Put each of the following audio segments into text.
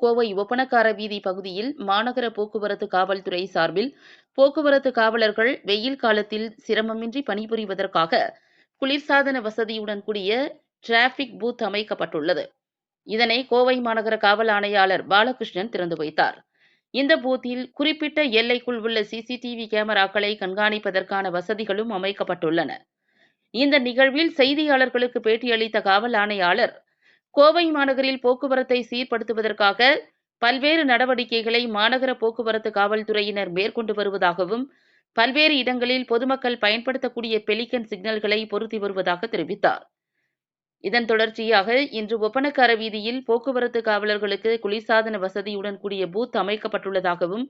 கோவை ஒப்பனக்கார வீதி பகுதியில் மாநகர போக்குவரத்து காவல்துறை சார்பில் போக்குவரத்து காவலர்கள் வெயில் காலத்தில் சிரமமின்றி பணிபுரிவதற்காக குளிர்சாதன வசதியுடன் கூடிய டிராபிக் பூத் அமைக்கப்பட்டுள்ளது. இதனை கோவை மாநகர காவல் ஆணையாளர் பாலகிருஷ்ணன் திறந்து வைத்தார். இந்த பூத்தில் குறிப்பிட்ட எல்லைக்குள் உள்ள சிசிடிவி கேமராக்களை கண்காணிப்பதற்கான வசதிகளும் அமைக்கப்பட்டுள்ளன. இந்த நிகழ்வில் செய்தியாளர்களுக்கு பேட்டியளித்த காவல் ஆணையாளர் கோவை மாநகரில் போக்குவரத்தை சீர்படுத்துவதற்காக பல்வேறு நடவடிக்கைகளை மாநகர போக்குவரத்து காவல்துறையினர் மேற்கொண்டு வருவதாகவும் பல்வேறு இடங்களில் பொதுமக்கள் பயன்படுத்தக்கூடிய பெலிகன் சிக்னல்களை பொருத்தி வருவதாக தெரிவித்தார். இதன் தொடர்ச்சியாக இன்று ஒப்பனக்கார வீதியில் போக்குவரத்து காவலர்களுக்கு குளிர்சாதன வசதியுடன் கூடிய பூத் அமைக்கப்பட்டுள்ளதாகவும்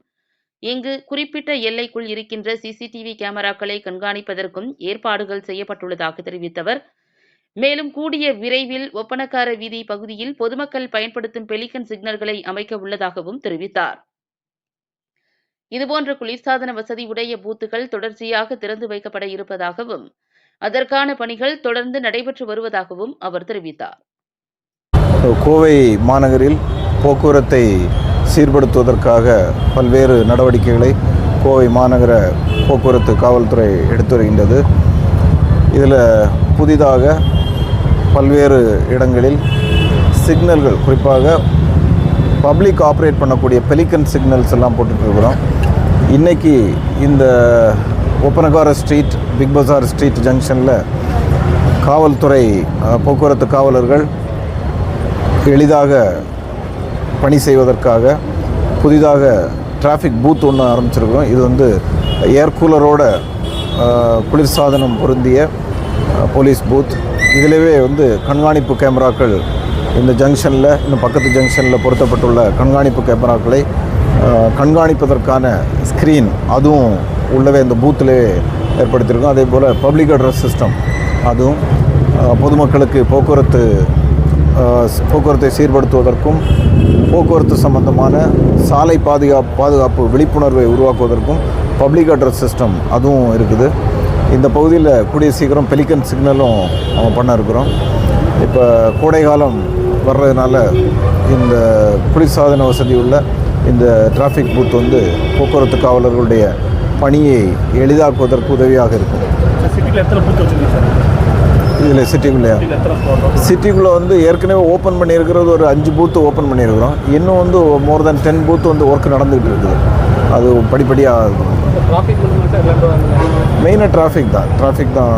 இங்கு குறிப்பிட்ட எல்லைக்குள் இருக்கின்ற சிசிடிவி கேமராக்களை கண்காணிப்பதற்கும் ஏற்பாடுகள் செய்யப்பட்டுள்ளதாக தெரிவித்தவர் மேலும் கூடிய விரைவில் ஒப்பனக்கார வீதி பகுதியில் பொதுமக்கள் பயன்படுத்தும் பெலிகன் சிக்னல்களை அமைக்க உள்ளதாகவும் தெரிவித்தார். இதுபோன்ற குளிர்சாதன வசதி உடைய பூத்துகள் தொடர்ச்சியாக திறந்து வைக்கப்பட இருப்பதாகவும் அதற்கான பணிகள் தொடர்ந்து நடைபெற்று வருவதாகவும் அவர் தெரிவித்தார். கோவை மாநகரில் போக்குவரத்தை சீர்படுத்துவதற்காக பல்வேறு நடவடிக்கைகளை கோவை மாநகர போக்குவரத்து காவல்துறை எடுத்து வருகின்றது. இதில் புதிதாக பல்வேறு இடங்களில் சிக்னல்கள் குறிப்பாக பப்ளிக் ஆப்ரேட் பண்ணக்கூடிய பெலிக்கன் சிக்னல்ஸ் எல்லாம் போட்டுட்ருக்குறோம். இன்றைக்கி இந்த Oppanakara street big bazaar street ஜங்ஷனில் காவல்துறை போக்குவரத்து காவலர்கள் எளிதாக பணி செய்வதற்காக புதிதாக டிராஃபிக் பூத் ஒன்று ஆரம்பிச்சிருக்கிறோம். இது வந்து ஏர் கூலரோட குளிர்சாதனம் பொருந்திய போலீஸ் பூத். இதிலவே வந்து கண்காணிப்பு கேமராக்கள் இந்த ஜங்ஷனில் இன்னும் பக்கத்து ஜங்ஷனில் பொருத்தப்பட்டுள்ள கண்காணிப்பு கேமராக்களை கண்காணிப்பதற்கான ஸ்க்ரீன் அதுவும் உள்ளவே இந்த பூத்திலே ஏற்படுத்தியிருக்கோம். அதே போல் பப்ளிக் அட்ரஸ் சிஸ்டம் அதுவும் பொதுமக்களுக்கு போக்குவரத்து போக்குவரத்தை சீர்படுத்துவதற்கும் போக்குவரத்து சம்பந்தமான சாலை பாதுகாப்பு பாதுகாப்பு விழிப்புணர்வை உருவாக்குவதற்கும் பப்ளிக் அட்ரஸ் சிஸ்டம் அதுவும் இருக்குது. இந்த பகுதியில் கூடிய சீக்கிரம் பெலிக்கன் சிக்னலும் நம்ம பண்ண இருக்கிறோம். இப்போ கோடை காலம் வர்றதுனால இந்த குளிர்சாதன வசதி உள்ள இந்த டிராஃபிக் பூத் வந்து போக்குவரத்து காவலர்களுடைய பணியை எளிதாக்குவதற்கு உதவியாக இருக்கும். இதில் சிட்டிக்குள்ளே சிட்டியில் எத்தனை ஸ்பாட் சிட்டிக்குள்ளே வந்து ஏற்கனவே ஓப்பன் பண்ணியிருக்கிறது ஒரு அஞ்சு பூத்து ஓப்பன் பண்ணியிருக்கிறோம். இன்னும் வந்து மோர் தென் டென் பூத்து வந்து ஒர்க் நடந்துகிட்டு இருக்குது. அது படிப்படியாக மெயினாக டிராஃபிக் தான். டிராஃபிக் தான்.